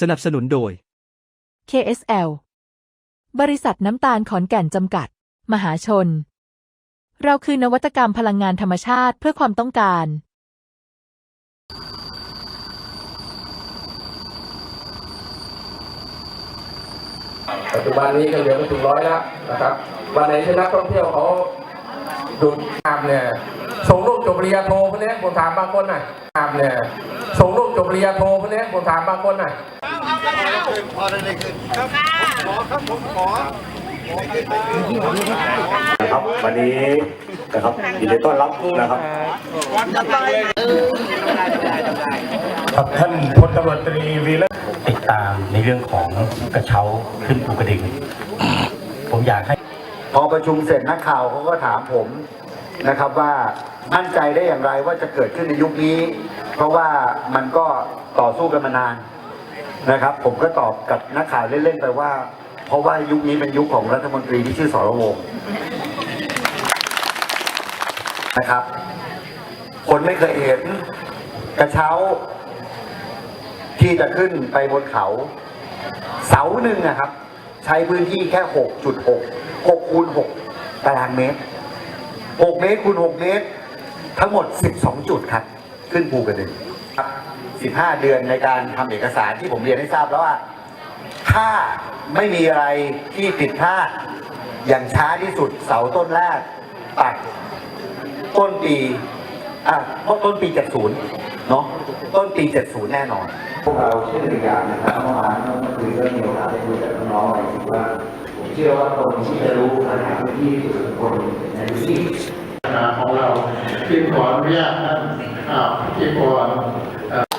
สนับสนุนโดย KSL บริษัทน้ำตาลขอนแก่นจำกัด มหาชน เราคือนวัตกรรมพลังงานธรรมชาติเพื่อความต้องการ ปัจจุบันนี้ก็เหลือไม่ถึงร้อยแล้วนะครับ วันไหนที่นักท่องเที่ยวเขาดูดน้ำเนี่ยส่งลูกจบปริญญาโทพวกนี้ผมถามบางคนหน่อยน้ำ เนี่ยส่งลูกจบปริญญาโทพวกนี้ผมถามบางคนน่อยนะครับวันนี้นะครับยินดีต้อนรับนะครับครับท่านพลตำรวจตรีวีระติดตามในเรื่องของกระเช้าขึ้นภูกระดึงผมอยากให้พอประชุมเสร็จนักข่าวเขาก็ถามผม นะครับว่ามั่นใจได้อย่างไรว่าจะเกิดขึ้นในยุคนี้ เพราะว่ามันก็ต่อสู้กันมานานนะครับ ผมก็ตอบกับนักข่าวเล่นๆไปว่า เพราะว่ายุคนี้เป็นยุคของรัฐมนตรีที่ชื่อสรวงนะครับ คนไม่เคยเห็นกระเช้า ที่จะขึ้นไปบนเขา เสาหนึ่งนะครับ ใช้พื้นที่แค่ 6.6 6คูณ6ตารางเมตร 6 เมตรคูณ6เมตร ทั้งหมด 12 จุดครับ ขึ้นภูกระดึงครับ 15 เดือนในการทำเอกสารที่ผมเรียนให้ทราบแล้วว่า ถ้าไม่มีอะไรที่ผิดพลาด อย่างช้าที่สุดเสาต้นแรกตัดต้นปีอะเพราะต้นปี 70 เนาะต้นปี 70 แน่นอน พวกเราเชื่ออีย่างนะครับเมื่อวานเมื่อคืนก็มีโอกาสได้คุยกับน้องๆหลายทีว่า เชื่อว่าคนที่จะรู้ปัญหาพื้นที่สุดคนในพื้นที่ของเราที่ขออนุญาตท่านอ่ผ่อน